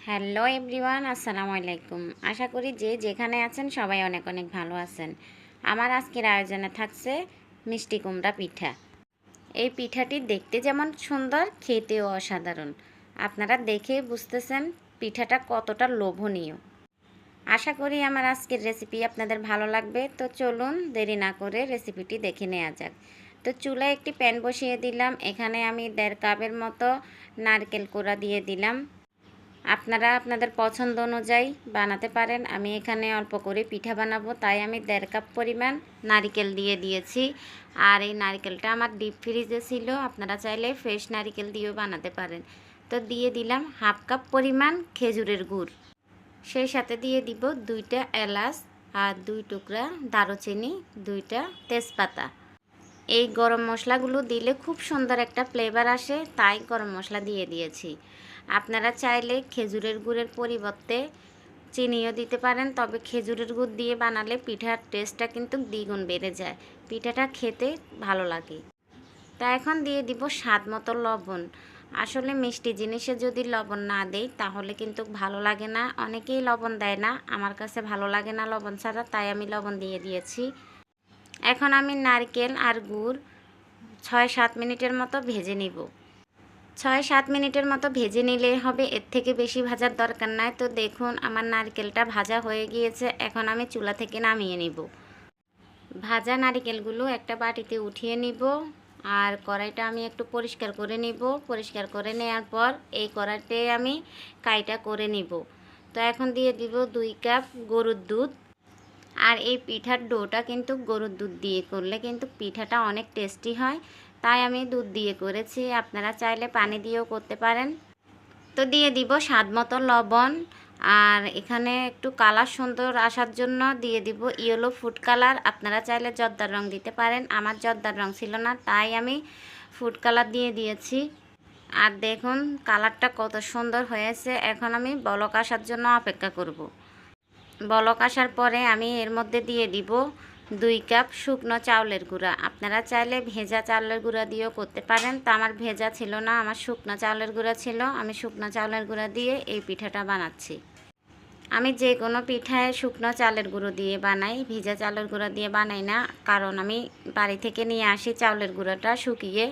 Hello everyone, আসসালামু আলাইকুম। আশা করি যে যেখানে আছেন সবাই অনেক অনেক ভালো আছেন। আমার আজকের আয়োজনে থাকছে মিষ্টি কুমড়া পিঠা। এই পিঠাটি দেখতে যেমন সুন্দর, খেতেও অসাধারণ। আপনারা দেখে বুঝতেছেন পিঠাটা কতটা লোভনীয়। আশা করি আমার আজকের রেসিপি আপনাদের ভালো লাগবে। তো চলুন দেরি না করে রেসিপিটি দেখে নেওয়া যাক। তো চুলায় একটি প্যান বসিয়ে দিলাম। এখানে আমি দেড় কাপের মতো নারকেল কোড়া দিয়ে দিলাম। আপনারা আপনাদের পছন্দ অনুযায়ী বানাতে পারেন। আমি এখানে অল্প করে পিঠা বানাবো, তাই আমি দেড় কাপ পরিমাণ নারিকেল দিয়ে দিয়েছি। আর এই নারিকেলটা আমার ডিপ ফ্রিজে ছিল, আপনারা চাইলে ফ্রেশ নারিকেল দিয়েও বানাতে পারেন। তো দিয়ে দিলাম হাফ কাপ পরিমাণ খেজুরের গুড়। সেই সাথে দিয়ে দিব দুইটা এলাচ আর দুই টুকরা দারুচিনি, দুইটা তেজপাতা। এই গরম মশলাগুলো দিলে খুব সুন্দর একটা ফ্লেভার আসে, তাই গরম মশলা দিয়ে দিয়েছি। আপনারা চাইলে খেজুরের গুড়ের পরিবর্তে চিনিও দিতে পারেন, তবে খেজুরের গুড় দিয়ে বানালে পিঠার টেস্টটা কিন্তু দ্বিগুণ বেড়ে যায়। পিঠাটা খেতে ভালো লাগে। তা এখন দিয়ে দিব স্বাদ মতো লবণ। আসলে মিষ্টি জিনিসে যদি লবণ না দেই, তাহলে কিন্তু ভালো লাগে না। অনেকেই লবণ দেয় না। আমার কাছে ভালো লাগে না লবণ ছাড়া, তাই আমি লবণ দিয়ে দিয়েছি। এখন আমি নারকেল আর গুড় ছয় সাত মিনিটের মতো ভেজে নিব। ছয় সাত মিনিটের মতো ভেজে নিলে হবে। এর থেকে বেশি ভাজার দরকার নাই। তো দেখুন, আমার নারকেলটা ভাজা হয়ে গিয়েছে। এখন আমি চুলা থেকে নামিয়ে নিব। ভাজা নারকেলগুলো একটা বাটিতে উঠিয়ে নিব। আর কড়াইটা আমি একটু পরিষ্কার করে নিব। পরিষ্কার করে নেওয়ার পর এই কড়াইতে আমি কাইটা করে নিব। তো এখন দিয়ে দিব দুই কাপ গরুর দুধ। আর এই পিঠার ডোটা কিন্তু গরুর দুধ দিয়ে করলে কিন্তু পিঠাটা অনেক টেস্টি হয়। তাই আমি দুধ দিয়ে করেছি। আপনারা চাইলে পানি দিয়েও করতে পারেন। তো দিয়ে দিব স্বাদ মতো লবণ। আর এখানে একটু কালার সুন্দর আসার জন্য দিয়ে দিব ইয়েলো ফুড কালার। আপনারা চাইলে জর্দার রং দিতে পারেন। আমার জর্দার রং ছিল না, তাই আমি ফুড কালার দিয়ে দিয়েছি। আর দেখুন, কালারটা কত সুন্দর হয়েছে। এখন আমি বলক আসার জন্য অপেক্ষা করব। বলক আসার পরে আমি এর মধ্যে দিয়ে দিব দুই কাপ শুকনো চাউলের গুঁড়া। আপনারা চাইলে ভেজা চাউলের গুঁড়া দিয়েও করতে পারেন। তা আমার ভেজা ছিল না, আমার শুকনো চাউলের গুঁড়া ছিল। আমি শুকনো চাউলের গুঁড়া দিয়ে এই পিঠাটা বানাচ্ছি। আমি যে কোনো পিঠায় শুকনো চালের গুঁড়ো দিয়ে বানাই। ভেজা চালের গুঁড়া দিয়ে বানাই না, কারণ আমি বাড়ি থেকে নিয়ে আসি চাউলের গুঁড়োটা শুকিয়ে।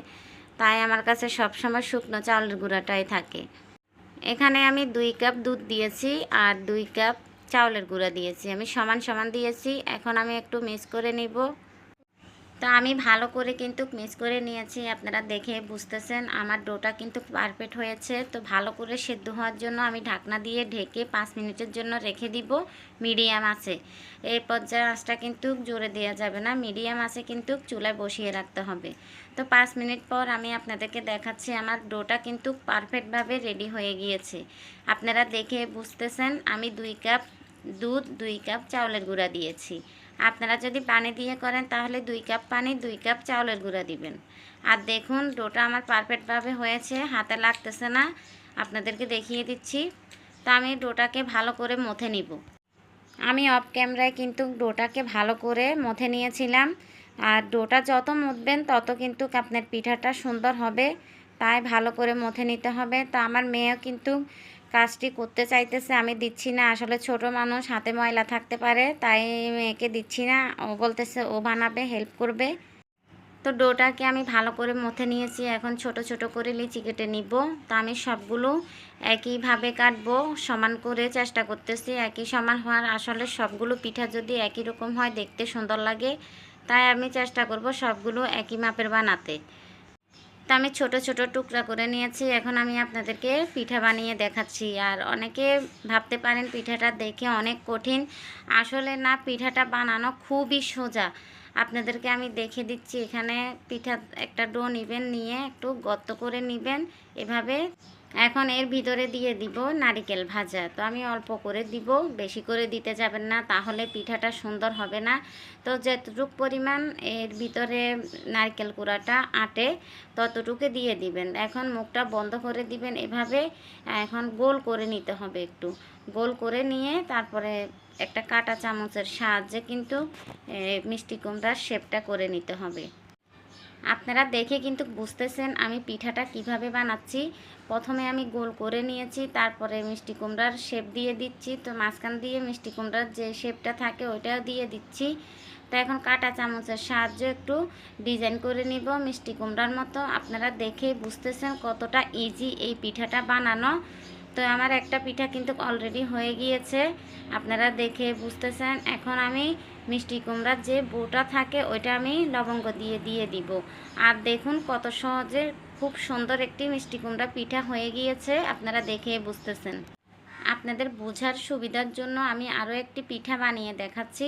তাই আমার কাছে সবসময় শুকনো চাউলের গুঁড়াটাই থাকে। এখানে আমি দুই কাপ দুধ দিয়েছি, আর দুই কাপ চাউলের গুঁড়া দিয়েছি, আমি সমান সমান দিয়েছি, এখন আমি একটু মিক্স করে নিব। তো আমি ভালো করে কিন্তু মিক্স করে নিয়েছি, আপনারা দেখে বুঝতেছেন, আমার ডোটা কিন্তু পারফেক্ট হয়েছে। তো ভালো করে সেদ্ধ হওয়ার জন্য আমি ঢাকনা দিয়ে ঢেকে পাঁচ মিনিটের জন্য রেখে দিব, মিডিয়াম আছে। এই পর্যায়ে আঁচটা কিন্তু জোরে দেওয়া যাবে না, মিডিয়াম আছে কিন্তু চুলায় বসিয়ে রাখতে হবে। তো পাঁচ মিনিট পর আমি আপনাদেরকে দেখাচ্ছি, আমার ডোটা কিন্তু পারফেক্টভাবে রেডি হয়ে গিয়েছে। আপনারা দেখে বুঝতেছেন, আমি দুই কাপ দুধ, দুই কাপ চাউলের গুঁড়া দিয়েছি। আপনারা যদি পানি দিয়ে করেন, তাহলে দুই কাপ পানি, দুই কাপ চাউলের গুঁড়া দিবেন। আর দেখুন, ডোটা আমার পারফেক্টভাবে হয়েছে, হাতে লাগতেছে না। আপনাদেরকে দেখিয়ে দিচ্ছি। তা আমি ডোটাকে ভালো করে মথে নিব। আমি অফ ক্যামেরায় কিন্তু ডোটাকে ভালো করে মথে নিয়েছিলাম। আর ডোটা যত মথবেন, তত কিন্তু আপনার পিঠাটা সুন্দর হবে। তাই ভালো করে মথে নিতে হবে। তা আমার মেয়েও কিন্তু কাজটি করতে চাইতেছে, আমি দিচ্ছি না। আসলে ছোট মানুষ হাতে ময়লা থাকতে পারে, তাই মেয়েকে দিচ্ছি না। ও বলতেছে, ও বানাবে হেল্প করবে। তো ডোটাকে আমি ভালো করে মথে নিয়েছি। এখন ছোট ছোট করে লিচি কেটে নিব। তা আমি সবগুলো একইভাবে কাটবো, সমান করে চেষ্টা করতেছি। একই সমান হওয়ার আসলে সবগুলো পিঠা যদি একই রকম হয়, দেখতে সুন্দর লাগে। তাই আমি চেষ্টা করব সবগুলো একই মাপের বানাতে। তো আমি ছোট ছোট টুকরা করে নিয়েছি। এখন আমি আপনাদেরকে পিঠা বানিয়ে দেখাচ্ছি। আর অনেকে ভাবতে পারেন পিঠাটা দেখে অনেক কঠিন। আসলে না, পিঠাটা বানানো খুবই সোজা। আপনাদেরকে আমি দেখে দিচ্ছি। এখানে পিঠা একটা ডো নেবেন, নিয়ে একটু গর্ত করে নেবেন। এভাবে এখন এর ভিতরে দিয়ে দিব নারিকেল ভাজা। তো আমি অল্প করে দিব, বেশি করে দিতে যাবেন না, তাহলে পিঠাটা সুন্দর হবে না। তো যতটুক পরিমাণ এর ভিতরে নারকেল কুড়াটা আটে, ততটুকু দিয়ে দিবেন। এখন মুখটা বন্ধ করে দিবেন এভাবে। এখন গোল করে নিতে হবে একটু। গোল করে নিয়ে তারপরে একটা কাটা চামচের সাহায্যে কিন্তু মিষ্টি কুমড়ার শেপটা করে নিতে হবে। আপনারা দেখে কিন্তু বুঝতেছেন আমি পিঠাটা কীভাবে বানাচ্ছি। প্রথমে আমি গোল করে নিয়েছি, তারপরে মিষ্টি কুমড়ার শেপ দিয়ে দিচ্ছি, তো মাঝখান দিয়ে মিষ্টি কুমড়ার যে শেপটা থাকে ওইটাও দিয়ে দিচ্ছি। তো এখন কাটা চামচের সাহায্যে একটু ডিজাইন করে নিব মিষ্টি কুমড়ার মতো। আপনারা দেখেই বুঝতেছেন কতটা ইজি এই পিঠাটা বানানো। তো আমার একটা পিঠা কিন্তু অলরেডি হয়ে গিয়েছে। আপনারা দেখে বুঝতেছেন। এখন আমি মিষ্টি কুমড়ার যে বোটা থাকে, ওইটা আমি লবঙ্গ দিয়ে দিয়ে দিব। আর দেখুন কত সহজে খুব সুন্দর একটি মিষ্টি কুমড়া পিঠা হয়ে গিয়েছে। আপনারা দেখে বুঝতেছেন। আপনাদের বোঝার সুবিধার জন্য আমি আরও একটি পিঠা বানিয়ে দেখাচ্ছি।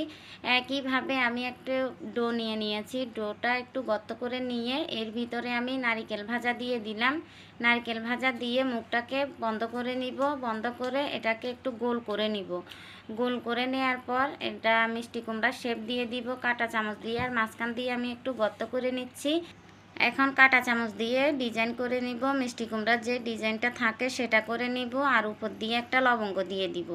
একইভাবে আমি একটা ডো নিয়ে নিয়েছি। ডোটা একটু গর্ত করে নিয়ে এর ভিতরে আমি নারিকেল ভাজা দিয়ে দিলাম। নারকেল ভাজা দিয়ে মুখটাকে বন্ধ করে নিব। বন্ধ করে এটাকে একটু গোল করে নিব। গোল করে নেওয়ার পর এটা মিষ্টি কুমড়ার শেপ দিয়ে দিব। কাঁটা চামচ দিয়ে আর মাঝখান দিয়ে আমি একটু গর্ত করে নিচ্ছি। এখন কাঁটা চামচ দিয়ে ডিজাইন করে নিব, মিষ্টি কুমড়ার যে ডিজাইনটা থাকে সেটা করে নিব আর উপর দিয়ে একটা লবঙ্গ দিয়ে দিব।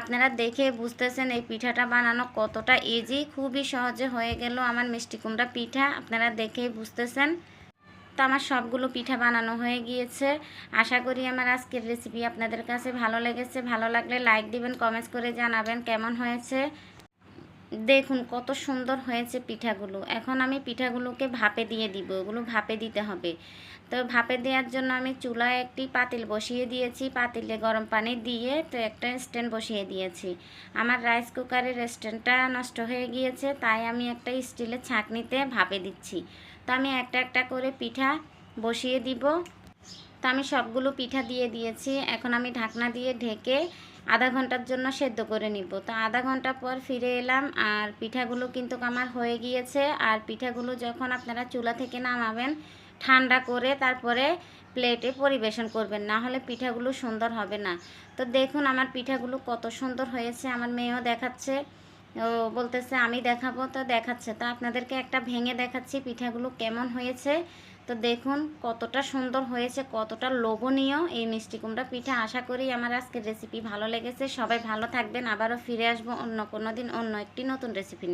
আপনারা দেখে বুঝতেছেন এই পিঠাটা বানানো কতটা ইজি খুবই সহজে হয়ে গেল আমার মিষ্টি কুমড়া পিঠা, আপনারা দেখেই বুঝতেছেন? তো আমার সবগুলো পিঠা বানানো হয়ে গিয়েছে। আশা করি আমার আজকের রেসিপি আপনাদের কাছে ভালো লেগেছে। ভালো লাগলে লাইক দিবেন কমেন্টস করে জানাবেন কেমন হয়েছে। দেখুন, কত সুন্দর হয়েছে পিঠাগুলো। এখন আমি পিঠাগুলোকে ভাপে দিয়ে দিব, ওগুলো ভাপে দিতে হবে। তো ভাপে দেওয়ার জন্য আমি চুলায় একটি পাতিল বসিয়ে দিয়েছি। পাতিলে গরম পানি দিয়ে তো একটা স্ট্যান্ড বসিয়ে দিয়েছি। আমার রাইস কুকারের স্ট্যান্ডটা নষ্ট হয়ে গিয়েছে, তাই আমি একটা স্টিলের ছাঁকনিতে ভাপে দিচ্ছি। তো আমি একটা একটা করে পিঠা বসিয়ে দিব। তো আমি সবগুলো পিঠা দিয়ে দিয়েছি। এখন আমি ঢাকনা দিয়ে ঢেকে আধা ঘণ্টার জন্য সেদ্ধ করে নিব। তো আধা ঘণ্টা পর ফিরে এলাম আর পিঠাগুলো কিন্তু আমার হয়ে গিয়েছে। আর পিঠাগুলো যখন আপনারা চুলা থেকে নামাবেন, ঠান্ডা করে তারপরে প্লেটে পরিবেশন করবেন, না হলে পিঠাগুলো সুন্দর হবে না। তো দেখুন আমার পিঠাগুলো কত সুন্দর হয়েছে, আমার মেয়েও দেখাচ্ছে। ও বলতেছে, আমি দেখাবো, তো দেখাচ্ছে। তো আপনাদেরকে একটা ভেঙে দেখাচ্ছি পিঠাগুলো কেমন হয়েছে। তো দেখুন কতটা সুন্দর হয়েছে, কতটা লোভনীয় এই মিষ্টি কুমড়া পিঠা। আশা করি আমার আজকের রেসিপি ভালো লেগেছে। সবাই ভালো থাকবেন। আবারও ফিরে আসব অন্য কোনো দিন অন্য একটি নতুন রেসিপি নিয়ে।